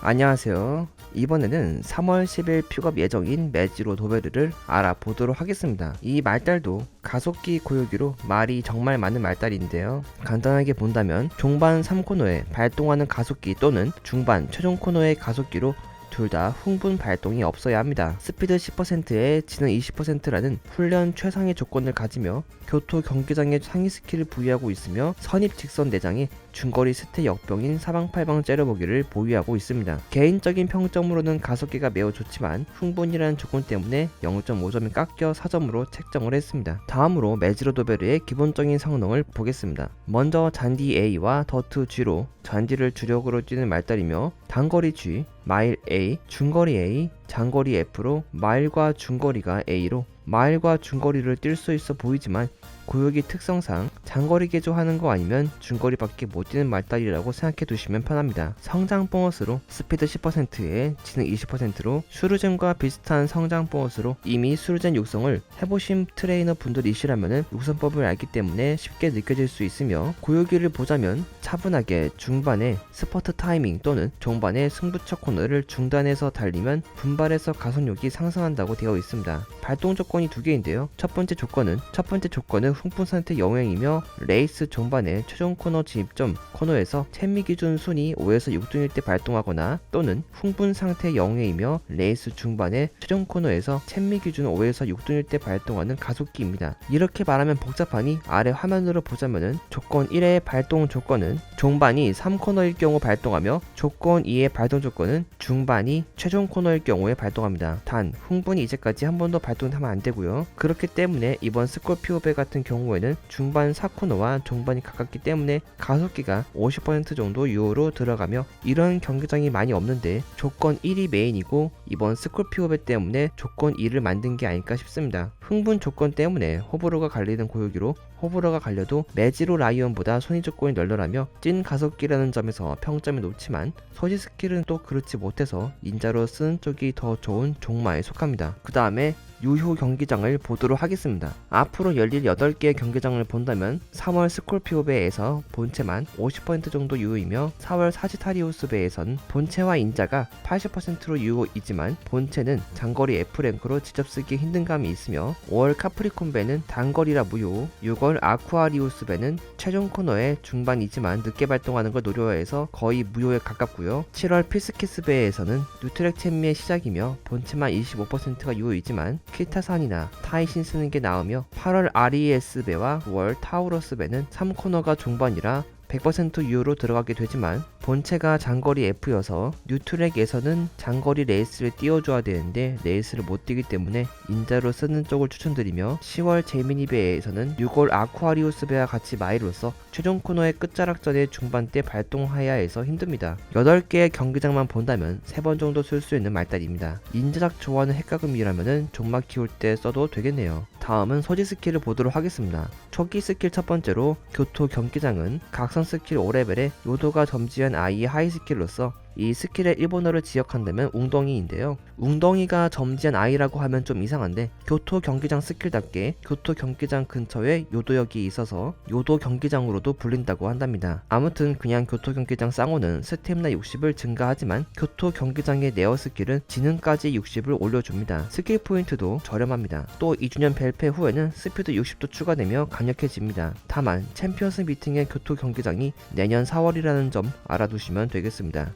안녕하세요. 이번에는 3월 10일 픽업 예정인 매지로 도베르를 알아보도록 하겠습니다. 이 말달도 가속기 고유기로 말이 정말 많은 말달인데요. 간단하게 본다면 종반 3코너에 발동하는 가속기 또는 중반 최종 코너의 가속기로 둘다 흥분 발동이 없어야 합니다. 스피드 10%에 지능 20%라는 훈련 최상의 조건을 가지며 교토 경기장에 상위 스킬을 부여하고 있으며 선입 직선 내장에 중거리 스태 역병인 사방팔방 째려보기를 보유하고 있습니다. 개인적인 평점으로는 가속기가 매우 좋지만 흥분이라는 조건 때문에 0.5점이 깎여 4점으로 책정을 했습니다. 다음으로 메지로 도베르의 기본적인 성능을 보겠습니다. 먼저 잔디 A와 더트 G로 잔디를 주력으로 뛰는 말달이며 단거리 G, 마일 A, 중거리 A, 장거리 F로 마일과 중거리가 A로 마일과 중거리를 뛸 수 있어 보이지만 고역이 특성상 장거리 개조하는 거 아니면 중거리밖에 못 뛰는 말달이라고 생각해 두시면 편합니다. 성장 보너스로 스피드 10%에 지능 20%로 슈르젠과 비슷한 성장 보너스로 이미 슈르젠 육성을 해보신 트레이너 분들이시라면 육성법을 알기 때문에 쉽게 느껴질 수 있으며 고요기를 보자면 차분하게 중반에 스퍼트 타이밍 또는 종반에 승부처 코너를 중단해서 달리면 분발 해서 가속력이 상승한다고 되어 있습니다. 발동 조건이 두 개인데요. 첫 번째 조건은 첫 번째 조건은 흥분 상태 영행이며 레이스 종반의 최종 코너 진입점 코너에서 챔미 기준 순위 5에서 6등일 때 발동하거나 또는 흥분 상태 영행이며 레이스 중반의 최종 코너에서 챔미 기준 5에서 6등일 때 발동하는 가속기입니다. 이렇게 말하면 복잡하니 아래 화면으로 보자면은 조건 1의 발동 조건은 종반이 3코너일 경우 발동하며 조건 2의 발동 조건은 중반이 최종 코너일 경우 에 발동합니다. 단 흥분이 이제까지 한 번도 발동하면 안 되고요. 그렇기 때문에 이번 스콜피오베 같은 경우에는 중반 4코너와 종반이 가깝기 때문에 가속기가 50% 정도 유효로 들어가며 이런 경기장이 많이 없는데 조건 1이 메인이고 이번 스콜피오베 때문에 조건 2를 만든 게 아닐까 싶습니다. 흥분 조건 때문에 호불호가 갈리는 고유기로 호불호가 갈려도 매지로 라이언보다 손이 조건이 널널하며 찐 가속기라는 점에서 평점이 높지만 소지 스킬은 또 그렇지 못해서 인자로 쓰는 쪽이 더 좋은 종마에 속합니다. 그 다음에 유효 경기장을 보도록 하겠습니다. 앞으로 열릴 8개의 경기장을 본다면 3월 스콜피오베에서 본체만 50% 정도 유효이며 4월 사지타리우스베에선 본체와 인자가 80%로 유효이지만 본체는 장거리 F랭크로 직접 쓰기 힘든 감이 있으며 5월 카프리콘베는 단거리라 무효 6월 아쿠아리우스베는 최종 코너의 중반이지만 늦게 발동하는 걸 노려해서 거의 무효에 가깝고요 7월 피스키스베에서는 뉴트렉 챔미의 시작이며 본체만 25%가 유효이지만 키타산이나 타이신 쓰는 게 나으며 8월 RES배와 9월 타우러스 배는 3코너가 중반이라 100% 유효로 들어가게 되지만 본체가 장거리 F여서 뉴트랙에서는 장거리 레이스를 띄워줘야 되는데 레이스를 못 뛰기 때문에 인자로 쓰는 쪽을 추천드리며 10월 제미니베에서는 6월 아쿠아리우스베와 같이 마이로서 최종 코너의 끝자락전에 중반때 발동해야 해서 힘듭니다. 8개의 경기장만 본다면 3번 정도 쓸 수 있는 말달입니다. 인자작 좋아하는 핵가금이라면 종막 키울 때 써도 되겠네요. 다음은 소지 스킬을 보도록 하겠습니다. 초기 스킬 첫 번째로 교토 경기장은 각성 스킬 5레벨에 요도가 점지한 아이의 하이 스킬로서 이 스킬의 일본어를 지역한다면 웅덩이인데요. 웅덩이가 점지한 아이라고 하면 좀 이상한데 교토 경기장 스킬답게 교토 경기장 근처에 요도역이 있어서 요도 경기장으로도 불린다고 한답니다. 아무튼 그냥 교토 경기장 쌍호는 스태미나 60을 증가하지만 교토 경기장의 네어 스킬은 지능까지 60을 올려줍니다. 스킬 포인트도 저렴합니다. 또 2주년 벨페 후에는 스피드 60도 추가되며 강력해집니다. 다만 챔피언스 미팅의 교토 경기장이 내년 4월이라는 점 알아두시면 되겠습니다.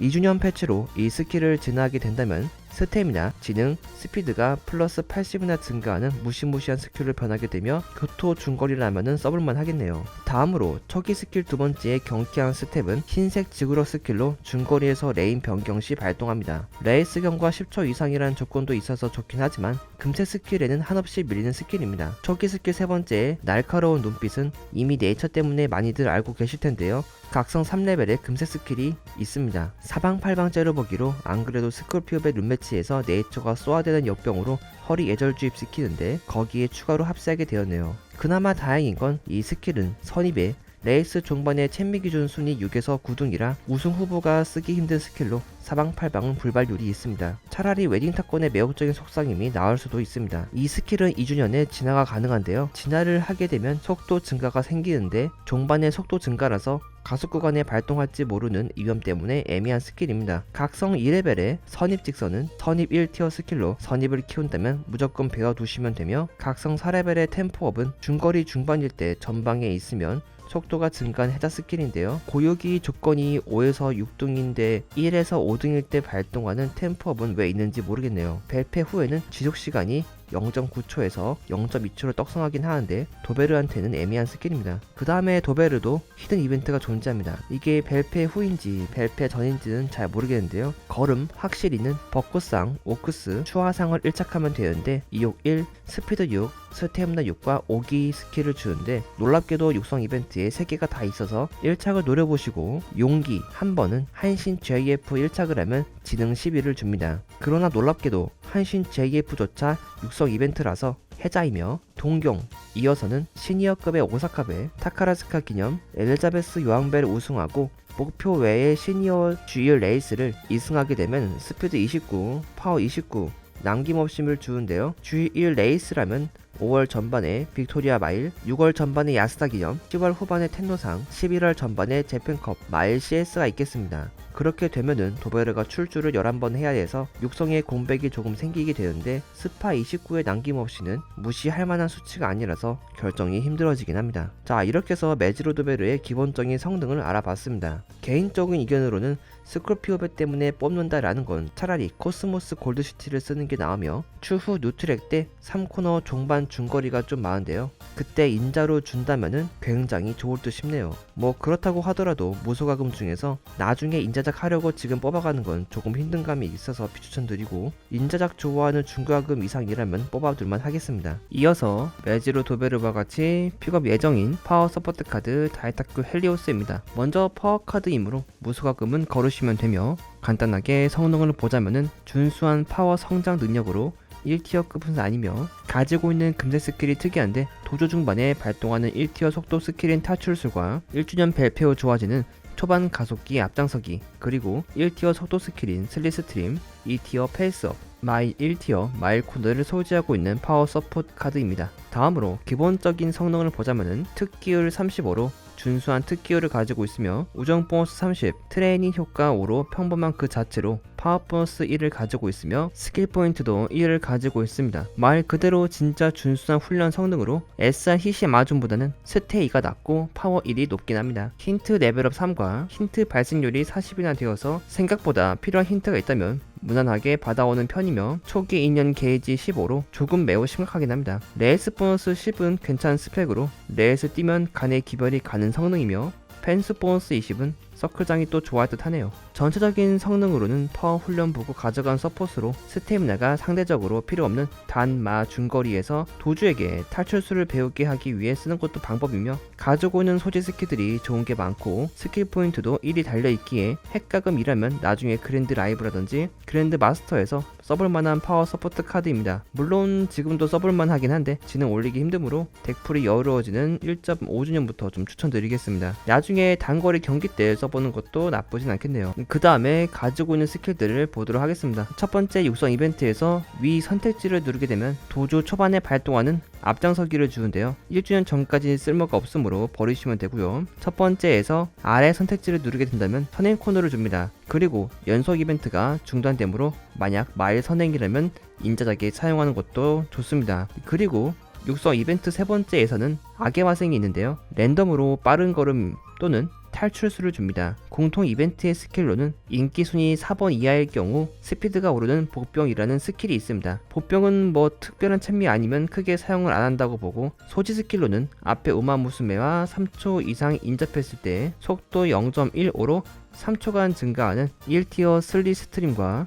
2주년 패치로 이 스킬을 진화하게 된다면 스태미나, 지능, 스피드가 플러스 80이나 증가하는 무시무시한 스킬로 변하게 되며 교토 중거리라면은 써볼만 하겠네요. 다음으로 초기 스킬 두 번째의 경쾌한 스텝은 흰색 지구력 스킬로 중거리에서 레인 변경 시 발동합니다. 레이스 경과 10초 이상이라는 조건도 있어서 좋긴 하지만 금색 스킬에는 한없이 밀리는 스킬입니다. 초기 스킬 세 번째의 날카로운 눈빛은 이미 네이처 때문에 많이들 알고 계실 텐데요. 각성 3레벨의 금색 스킬이 있습니다. 사방팔방 째려보기로 안 그래도 스콜피오의 룸매치에서 네이처가 쏘아대는 역병으로 허리 예절 주입 시키는데 거기에 추가로 합세하게 되었네요. 그나마 다행인 건 이 스킬은 선입에 레이스 종반의 챔미 기준 순위 6에서 9등이라 우승 후보가 쓰기 힘든 스킬로 사방팔방은 불발률이 있습니다. 차라리 웨딩 타건의 매혹적인 속삭임이 나을 수도 있습니다. 이 스킬은 2주년에 진화가 가능한데요. 진화를 하게 되면 속도 증가가 생기는데 종반의 속도 증가라서 가속 구간에 발동할지 모르는 위험 때문에 애매한 스킬입니다. 각성 2레벨의 선입 직선은 선입 1티어 스킬로 선입을 키운다면 무조건 배워두시면 되며 각성 4레벨의 템포업은 중거리 중반일 때 전방에 있으면 속도가 증가한 해자 스킬인데요. 고유기 조건이 5에서 6등인데 1에서 5등일 때 발동하는 템포업은 왜 있는지 모르겠네요. 벨페 후에는 지속 시간이 0.9초에서 0.2초를 떡상하긴 하는데 도베르한테는 애매한 스킬입니다. 그 다음에 도베르도 히든 이벤트가 존재합니다. 이게 벨페 후인지 벨페 전인지는 잘 모르겠는데요. 걸음, 확실히는 벚꽃상, 오크스, 추하상을 1착하면 되는데 이옥 1, 스피드 6, 스태미나 6과 오기 스킬을 주는데 놀랍게도 육성 이벤트에 3개가 다 있어서 1착을 노려보시고 용기 한 번은 한신 JF 1착을 하면 지능 11을 줍니다. 그러나 놀랍게도 한신 JF조차 육성 이벤트라서 해자이며 동경 이어서는 시니어급의 오사카베 타카라스카 기념 엘리자베스 요항벨을 우승하고 목표 외의 시니어 G1 레이스를 2승하게 되면 스피드 29, 파워 29 남김없음을 주는데요. G1 레이스라면 5월 전반에 빅토리아 마일, 6월 전반에 야스다 기념, 10월 후반에 텐노상, 11월 전반에 재팬컵 마일 CS가 있겠습니다. 그렇게 되면은 도베르가 출주를 11번 해야 해서 육성의 공백이 조금 생기게 되는데 스파 29에 남김없이는 무시할 만한 수치가 아니라서 결정이 힘들어지긴 합니다. 자 이렇게 해서 메지로 도베르의 기본적인 성능을 알아봤습니다. 개인적인 의견으로는 스콜피오베 때문에 뽑는다라는 건 차라리 코스모스 골드시티를 쓰는 게 나으며 추후 뉴트랙 때 3코너 종반 중거리가 좀 많은데요. 그때 인자로 준다면은 굉장히 좋을 듯 싶네요. 뭐 그렇다고 하더라도 무소가금 중에서 나중에 인자작 하려고 지금 뽑아가는 건 조금 힘든 감이 있어서 비추천드리고 인자작 좋아하는 중과금 이상이라면 뽑아둘만 하겠습니다. 이어서 메지로 도베르와 같이 픽업 예정인 파워 서포트 카드 다이타크 헬리오스입니다. 먼저 파워 카드이므로 무소가금은 거르시면 되며 간단하게 성능을 보자면은 준수한 파워 성장 능력으로 1티어급은 아니며 가지고 있는 금색 스킬이 특이한데 도조 중반에 발동하는 1티어 속도 스킬인 탈출술과 1주년 벨페 후 좋아지는 초반 가속기 앞장서기 그리고 1티어 속도 스킬인 슬리스트림 2티어 페이스업 마일 1티어 마일 코드를 소지하고 있는 파워 서포트 카드입니다. 다음으로 기본적인 성능을 보자면은 특기율 35로 준수한 특기율을 가지고 있으며 우정 보너스 30, 트레이닝 효과 5로 평범한 그 자체로 파워 보너스 1을 가지고 있으며 스킬 포인트도 1을 가지고 있습니다. 말 그대로 진짜 준수한 훈련 성능으로 SR 히시 마준보다는 스테 2가 낮고 파워 1이 높긴 합니다. 힌트 레벨업 3과 힌트 발생률이 40이나 되어서 생각보다 필요한 힌트가 있다면 무난하게 받아오는 편이며 초기 2년 게이지 15로 조금 매우 심각하긴 합니다. 레이스 보너스 10은 괜찮은 스펙으로 레이스 뛰면 간의 기별이 가는 성능이며 펜스 보너스 20은 서클장이 또 좋아할 듯 하네요. 전체적인 성능으로는 파워 훈련 보고 가져간 서포스로 스태미나가 상대적으로 필요 없는 단마 중거리에서 도주에게 탈출수를 배우게 하기 위해 쓰는 것도 방법이며 가지고 있는 소지 스킬들이 좋은 게 많고 스킬 포인트도 1이 달려있기에 핵가금이라면 나중에 그랜드 라이브라든지 그랜드 마스터에서 써볼 만한 파워 서포트 카드입니다. 물론 지금도 써볼 만 하긴 한데 지능 올리기 힘드므로 덱풀이 여유로워지는 1.5주년부터 좀 추천드리겠습니다. 나중에 단거리 경기 때 써 보는 것도 나쁘진 않겠네요. 그 다음에 가지고 있는 스킬들을 보도록 하겠습니다. 첫 번째 육성 이벤트에서 위 선택지를 누르게 되면 도주 초반에 발동하는 앞장서기를 주는데요. 1주년 전까지 쓸모가 없으므로 버리시면 되고요. 첫 번째에서 아래 선택지를 누르게 된다면 선행 코너를 줍니다. 그리고 연속 이벤트가 중단되므로 만약 마일 선행이라면 인자작에 사용하는 것도 좋습니다. 그리고 육성 이벤트 세 번째에서는 악의 화생이 있는데요. 랜덤으로 빠른 걸음 또는 탈출수를 줍니다. 공통 이벤트의 스킬로는 인기 순위 4번 이하일 경우 스피드가 오르는 복병이라는 스킬이 있습니다. 복병은 뭐 특별한 찬미 아니면 크게 사용을 안 한다고 보고 소지 스킬로는 앞에 우마무스메와 3초 이상 인접했을 때 속도 0.15로 3초간 증가하는 1티어 슬리 스트림과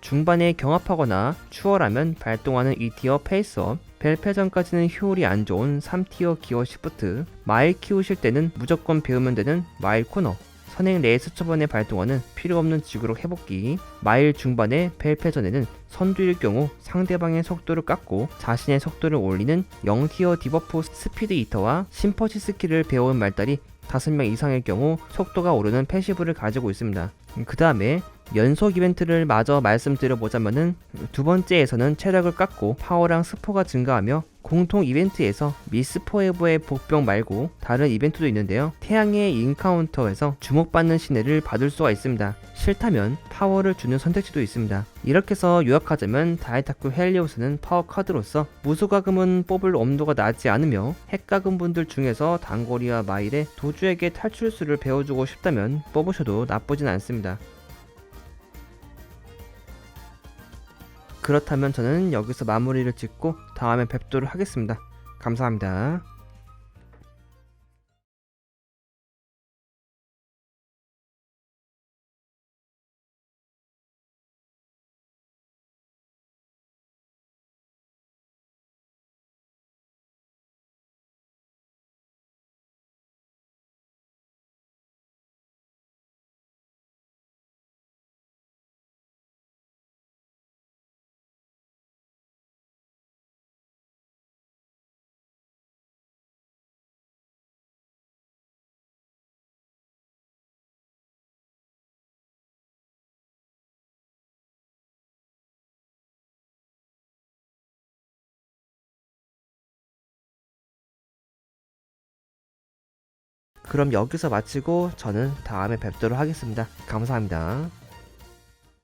중반에 경합하거나 추월하면 발동하는 2티어 페이스업 벨페전까지는 효율이 안 좋은 3티어 기어 시프트. 마일 키우실 때는 무조건 배우면 되는 마일 코너. 선행 레이스 초반에 발동하는 필요 없는 지구력 회복기. 마일 중반에 벨페전에는 선두일 경우 상대방의 속도를 깎고 자신의 속도를 올리는 0티어 디버프 스피드 이터와 심퍼치 스킬을 배운 말달이 5명 이상의 경우 속도가 오르는 패시브를 가지고 있습니다. 그 다음에 연속 이벤트를 마저 말씀드려보자면은 두 번째에서는 체력을 깎고 파워랑 스포가 증가하며 공통 이벤트에서 미스 포에버의 복병 말고 다른 이벤트도 있는데요. 태양의 인카운터에서 주목받는 신뢰를 받을 수가 있습니다. 싫다면 파워를 주는 선택지도 있습니다. 이렇게 해서 요약하자면 다이타쿠 헬리오스는 파워 카드로서 무수가금은 뽑을 엄도가 낮지 않으며 핵가금 분들 중에서 단거리와 마일에 도주에게 탈출수를 배워주고 싶다면 뽑으셔도 나쁘진 않습니다. 그렇다면 저는 여기서 마무리를 짓고 다음에 뵙도록 하겠습니다. 감사합니다. 그럼 여기서 마치고 저는 다음에 뵙도록 하겠습니다. 감사합니다.